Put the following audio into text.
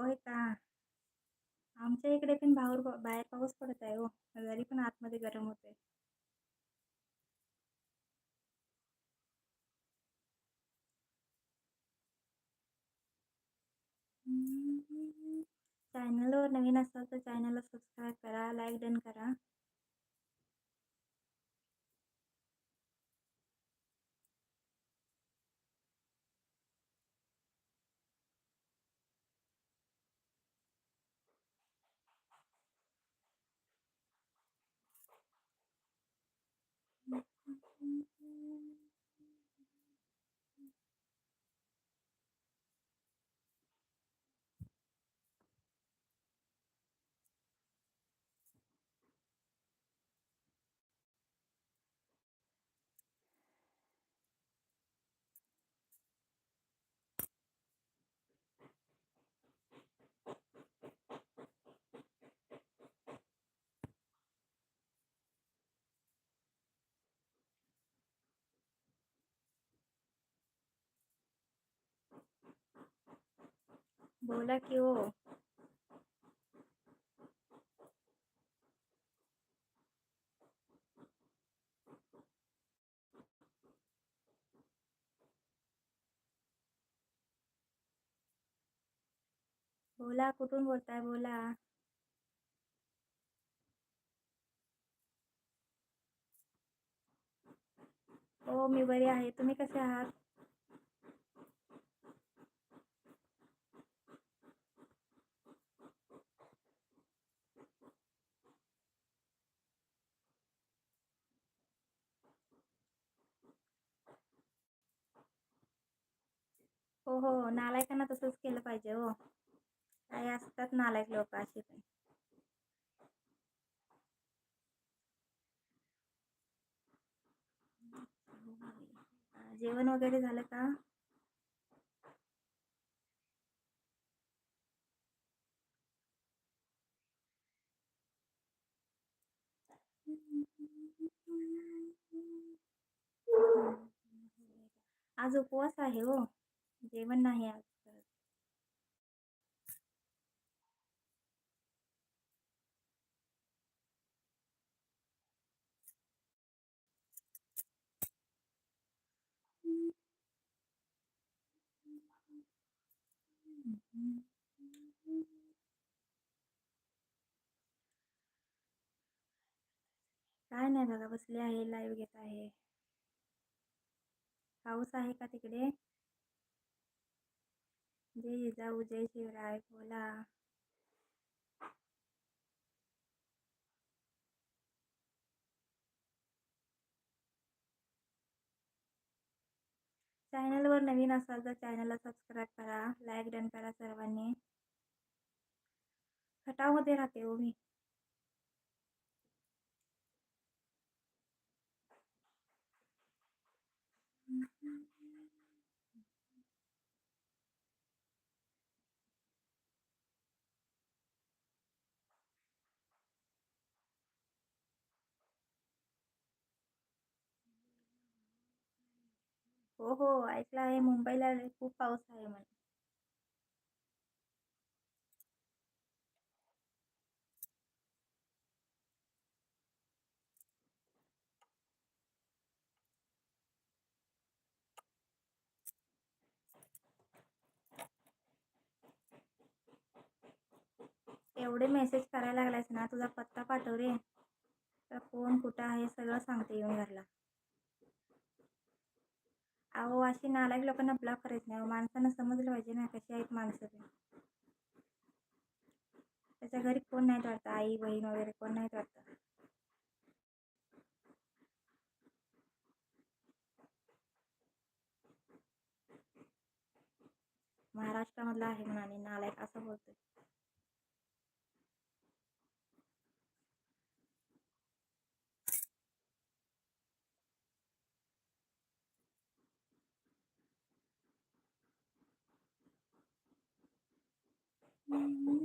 होय का? आमच्या इकडे पण बाहेर बाहेर पाऊस पडत आहे हो. जरी पण आतमध्ये गरम होते चॅनलवर नवीन असाल तर चॅनलला सबस्क्राईब करा लाईक डन करा. बोला की हो. बोला कुठून बोलताय? बोला. हो मी बरी आहे. तुम्ही कसे आहात? हो हो. नालायकांना तसंच केलं पाहिजे हो. काही असतात नालायक लोक असे पण. जेवण वगैरे झालं का? आज उपवास आहे हो. जेवण नाही आज करत काय नाही बघा बसले आहे लाईव्ह घेत आहे. पाऊस आहे का तिकडे? जय जिजाऊ जय शिवराय बोला. चॅनलवर नवीन असाल तर चॅनलला सबस्क्राईब करा लाईक डन करा सर्वांनी. खटावमध्ये राहते हो मी. हो हो ऐकलं आहे मुंबईला खूप पाऊस आहे म्हणे एवढे मेसेज करायला लागलायस ना तुझा पत्ता पाठव रे तर कोण कुठं आहे सगळं सांगते येऊन घरला अहो अशी नालायक लोकांना ब्लॉक करायचं नाही. माणसांना समजलं पाहिजे ना कशी आहेत माणसं त्याच्या घरी कोण नाही वाटतं? आई बहीण वगैरे कोण नाही वाटतं? महाराष्ट्रामधला आहे म्हणाने नालायक असं बोलतोय. Mm-hmm.